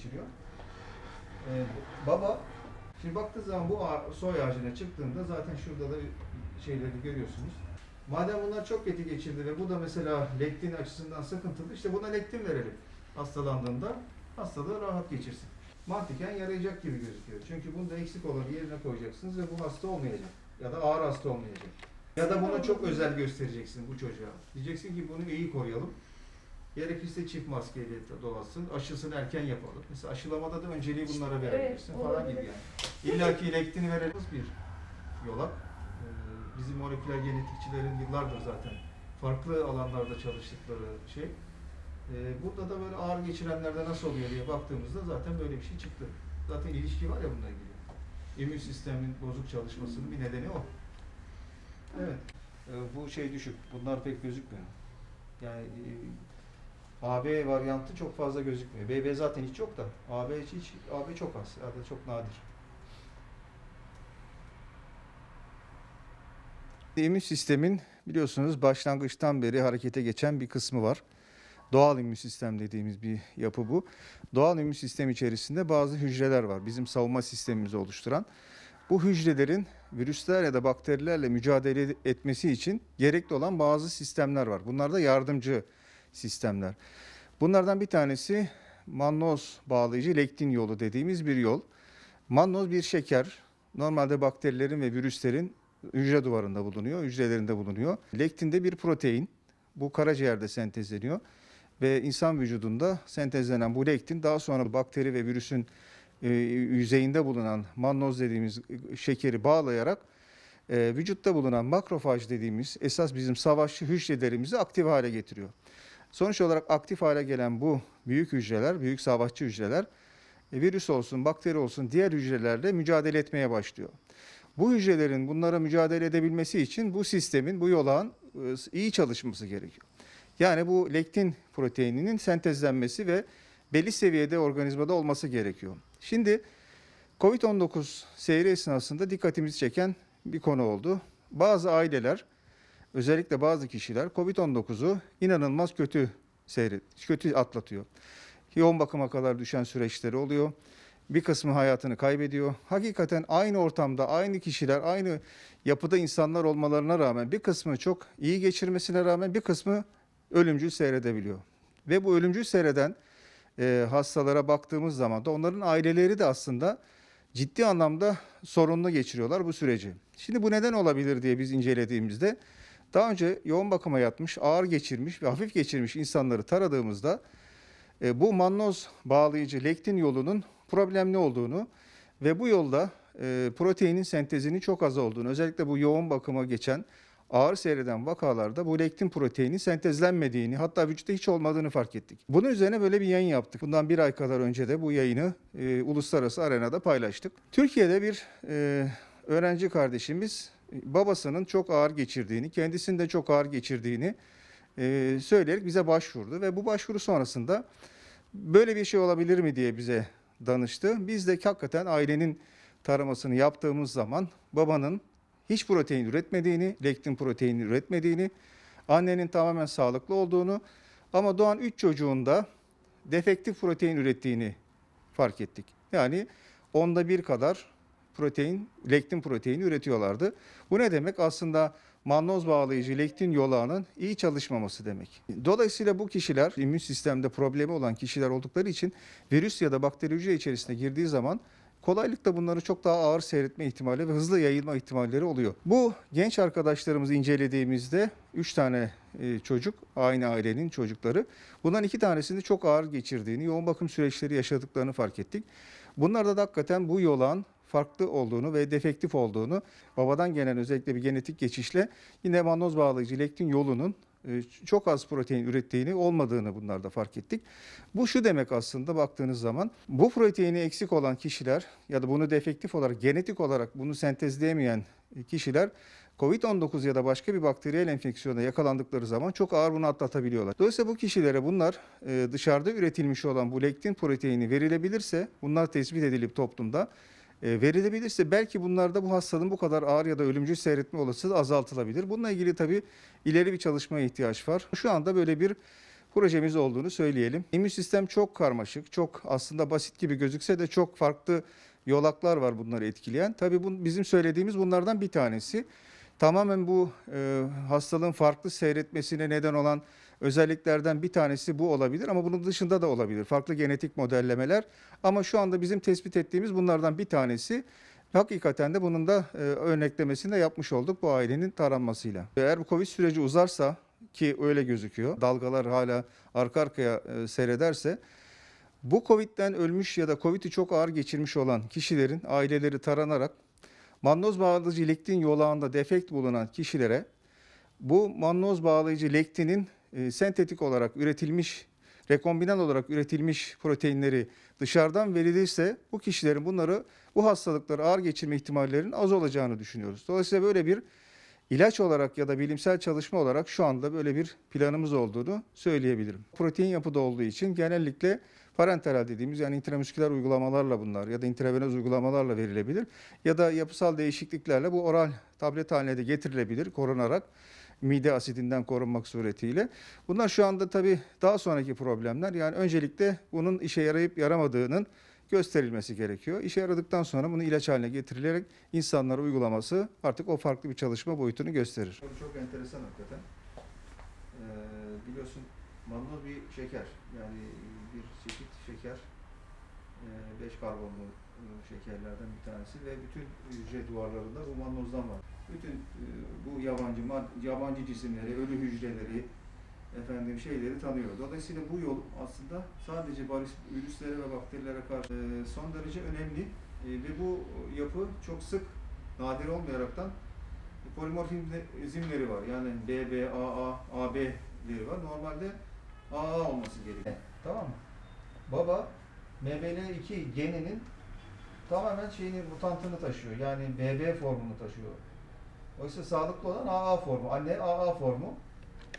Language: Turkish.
geçiriyor. Ee, baba, şimdi baktığı zaman bu soy ağacına çıktığında zaten şurada da şeyleri görüyorsunuz. Madem bunlar çok eti geçirdi ve bu da mesela lektin açısından sıkıntılı, işte buna lektin verelim hastalandığında hastalığı rahat geçirsin. Mantıken yarayacak gibi gözüküyor. Çünkü bunda eksik olanı yerine koyacaksınız ve bu hasta olmayacak. Ya da ağır hasta olmayacak. Ya da buna çok özel göstereceksin bu çocuğa. Diyeceksin ki bunu iyi koruyalım. Gerekirse çift maskeyle dolasın. Aşısını erken yapalım. Mesela aşılamada da önceliği bunlara verebilirsin Evet, falan gibi yani. İlla ki ilektini verebiliriz bir yolak. Ee, Bizim moleküler genetikçilerin yıllardır zaten farklı alanlarda çalıştıkları şey. Ee, Burada da böyle ağır geçirenlerde nasıl oluyor diye baktığımızda zaten böyle bir şey çıktı. Zaten ilişki var ya bununla ilgili. İmmün sistemin bozuk çalışmasının bir nedeni o. Evet. Ee, Bu şey düşük. Bunlar pek gözükmüyor. Yani e, AB varyantı çok fazla gözükmüyor. BB zaten hiç yok da AB hiç, hiç AB çok az. Ya da çok nadir. İmmün sistemin biliyorsunuz başlangıçtan beri harekete geçen bir kısmı var. Doğal immün sistem dediğimiz bir yapı bu. Doğal immün sistem içerisinde bazı hücreler var. Bizim savunma sistemimizi oluşturan. Bu hücrelerin virüsler ya da bakterilerle mücadele etmesi için gerekli olan bazı sistemler var. Bunlar da yardımcı sistemler. Bunlardan bir tanesi mannoz bağlayıcı lektin yolu dediğimiz bir yol. Mannoz bir şeker. Normalde bakterilerin ve virüslerin hücre duvarında bulunuyor, hücrelerinde bulunuyor. Lektin de bir protein. Bu karaciğerde sentezleniyor ve insan vücudunda sentezlenen bu lektin daha sonra bakteri ve virüsün e, yüzeyinde bulunan mannoz dediğimiz şekeri bağlayarak e, vücutta bulunan makrofaj dediğimiz esas bizim savaşçı hücrelerimizi aktif hale getiriyor. Sonuç olarak aktif hale gelen bu büyük hücreler, büyük savaşçı hücreler e, virüs olsun, bakteri olsun diğer hücrelerle mücadele etmeye başlıyor. Bu hücrelerin bunlara mücadele edebilmesi için bu sistemin, bu yolağın e, iyi çalışması gerekiyor. Yani bu lektin proteininin sentezlenmesi ve belli seviyede organizmada olması gerekiyor. Şimdi COVID-19 seyri esnasında dikkatimizi çeken bir konu oldu. Bazı aileler, özellikle bazı kişiler COVID-19'u inanılmaz kötü seyret, kötü atlatıyor. Yoğun bakıma kadar düşen süreçleri oluyor. Bir kısmı hayatını kaybediyor. Hakikaten aynı ortamda, aynı kişiler, aynı yapıda insanlar olmalarına rağmen bir kısmı çok iyi geçirmesine rağmen bir kısmı ölümcül seyredebiliyor. Ve bu ölümcül seyreden e, hastalara baktığımız zaman da onların aileleri de aslında ciddi anlamda sorunlu geçiriyorlar bu süreci. Şimdi bu neden olabilir diye biz incelediğimizde daha önce yoğun bakıma yatmış, ağır geçirmiş ve hafif geçirmiş insanları taradığımızda e, bu mannoz bağlayıcı lektin yolunun problemli olduğunu ve bu yolda e, proteinin sentezinin çok az olduğunu özellikle bu yoğun bakıma geçen ağır seyreden vakalarda bu lektin proteini sentezlenmediğini hatta vücutta hiç olmadığını fark ettik. Bunun üzerine böyle bir yayın yaptık. Bundan bir ay kadar önce de bu yayını e, uluslararası arenada paylaştık. Türkiye'de bir e, öğrenci kardeşimiz babasının çok ağır geçirdiğini, kendisinin de çok ağır geçirdiğini e, söyleyerek bize başvurdu ve bu başvuru sonrasında böyle bir şey olabilir mi diye bize danıştı. Biz de hakikaten ailenin taramasını yaptığımız zaman babanın hiç protein üretmediğini, lektin proteini üretmediğini, annenin tamamen sağlıklı olduğunu ama doğan 3 çocuğunda defektif protein ürettiğini fark ettik. Yani onda bir kadar protein, lektin proteini üretiyorlardı. Bu ne demek? Aslında mannoz bağlayıcı lektin yolağının iyi çalışmaması demek. Dolayısıyla bu kişiler immün sistemde problemi olan kişiler oldukları için virüs ya da bakteri hücre içerisine girdiği zaman kolaylıkla bunları çok daha ağır seyretme ihtimali ve hızlı yayılma ihtimalleri oluyor. Bu genç arkadaşlarımızı incelediğimizde 3 tane e, çocuk, aynı ailenin çocukları. Bundan iki tanesini çok ağır geçirdiğini, yoğun bakım süreçleri yaşadıklarını fark ettik. Bunlarda da hakikaten bu yolağın farklı olduğunu ve defektif olduğunu babadan gelen özellikle bir genetik geçişle yine mannoz bağlayıcı lektin yolunun e, çok az protein ürettiğini olmadığını bunlarda fark ettik. Bu şu demek aslında baktığınız zaman bu proteini eksik olan kişiler ya da bunu defektif olarak genetik olarak bunu sentezleyemeyen kişiler Covid-19 ya da başka bir bakteriyel enfeksiyona yakalandıkları zaman çok ağır bunu atlatabiliyorlar. Dolayısıyla bu kişilere bunlar e, dışarıda üretilmiş olan bu lektin proteini verilebilirse, bunlar tespit edilip toplumda verilebilirse belki bunlarda bu hastalığın bu kadar ağır ya da ölümcül seyretme olasılığı azaltılabilir. Bununla ilgili tabii ileri bir çalışmaya ihtiyaç var. Şu anda böyle bir projemiz olduğunu söyleyelim. İmmün sistem çok karmaşık, çok aslında basit gibi gözükse de çok farklı yolaklar var bunları etkileyen. Tabii bu, bizim söylediğimiz bunlardan bir tanesi. Tamamen bu e, hastalığın farklı seyretmesine neden olan özelliklerden bir tanesi bu olabilir ama bunun dışında da olabilir. Farklı genetik modellemeler ama şu anda bizim tespit ettiğimiz bunlardan bir tanesi. Hakikaten de bunun da e, örneklemesini de yapmış olduk bu ailenin taranmasıyla. Eğer bu Covid süreci uzarsa ki öyle gözüküyor, dalgalar hala arka arkaya e, seyrederse bu Covid'den ölmüş ya da Covid'i çok ağır geçirmiş olan kişilerin aileleri taranarak mannoz bağlayıcı lektin yolağında defekt bulunan kişilere bu mannoz bağlayıcı lektinin e, sentetik olarak üretilmiş, rekombinant olarak üretilmiş proteinleri dışarıdan verilirse bu kişilerin bunları bu hastalıkları ağır geçirme ihtimallerinin az olacağını düşünüyoruz. Dolayısıyla böyle bir ilaç olarak ya da bilimsel çalışma olarak şu anda böyle bir planımız olduğunu söyleyebilirim. Protein yapıda olduğu için genellikle parenteral dediğimiz yani intramüsküler uygulamalarla bunlar ya da intravenöz uygulamalarla verilebilir ya da yapısal değişikliklerle bu oral tablet haline de getirilebilir korunarak mide asidinden korunmak suretiyle. Bunlar şu anda tabii daha sonraki problemler. Yani öncelikle bunun işe yarayıp yaramadığının gösterilmesi gerekiyor. İşe yaradıktan sonra bunu ilaç haline getirilerek insanlara uygulaması artık o farklı bir çalışma boyutunu gösterir. Çok enteresan hakikaten. Ee, biliyorsun mannoz bir şeker. Yani bir çeşit şeker. 5 karbonlu e, şekerlerden bir tanesi ve bütün hücre duvarlarında bu mannozdan var. Bütün e, bu yabancı mad- yabancı cisimleri, ölü hücreleri, efendim şeyleri tanıyor. Dolayısıyla bu yol aslında sadece virüs, virüslere ve bakterilere karşı e, son derece önemli E, ve bu yapı çok sık nadir olmayaraktan polimorfizmleri var. Yani BB, AA, AB'leri var. Normalde AA olması gerekiyor. Tamam mı? Baba MBL2 geninin tamamen şeyini mutantını taşıyor. Yani BB formunu taşıyor. Oysa sağlıklı olan AA formu. Anne AA formu.